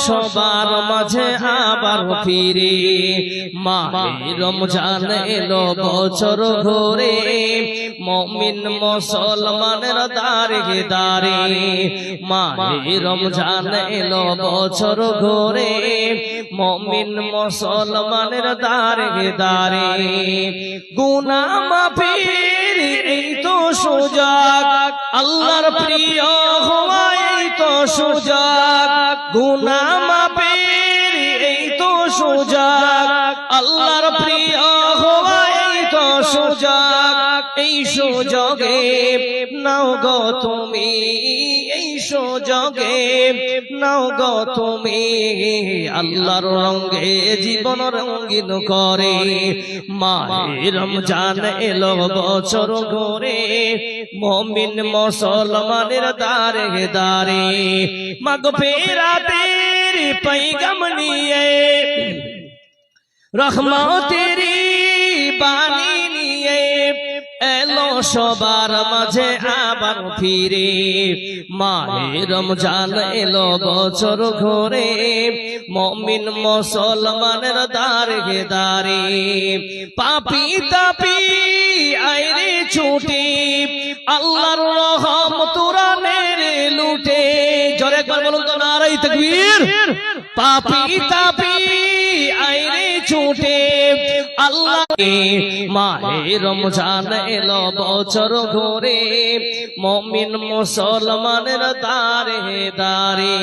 সবার মাঝে আবার ফিরে। মাহে রমজান এলো বছর ঘরে মমিন মুসলমানের দারে দারে মাহে রমজান এলো বছর ঘরে মমিন মুসলমানের দারে দারে গুনা তো সুযোগ আল্লাহর প্রিয় হওয়াই তো সুযোগ গুনা মাপের এই তো সুযোগ আল্লাহর প্রিয় সোজাগ এই সোজগে নাও গ তুমি এই সোজগে নাও গ তুমি। আল্লাহর রঙে জীবন রঙিন করে মায়ের রমজান এলো বছর ঘরে মমিন মুসলমানের দারে দারে মাগ ফেরাতের পাইগাম নিয়ে রহমাও তেরি সবার মাঝে আবার ফিরে। মাহে রমজান এলো বছর ঘরে। মমিন মুসলমানের দারে দারে পাপি তাপি, আইরে ছুটি। আল্লাহর রহম তোরা নেড়ে লুটে। জোরে একবার বলুন তো নারাই তকবীর। পাপি তাপি, আইরে ছুটে। আল্লাহ মাহে রমজান এলো বছর ঘরে মমিন মুসলমানের দারে দারে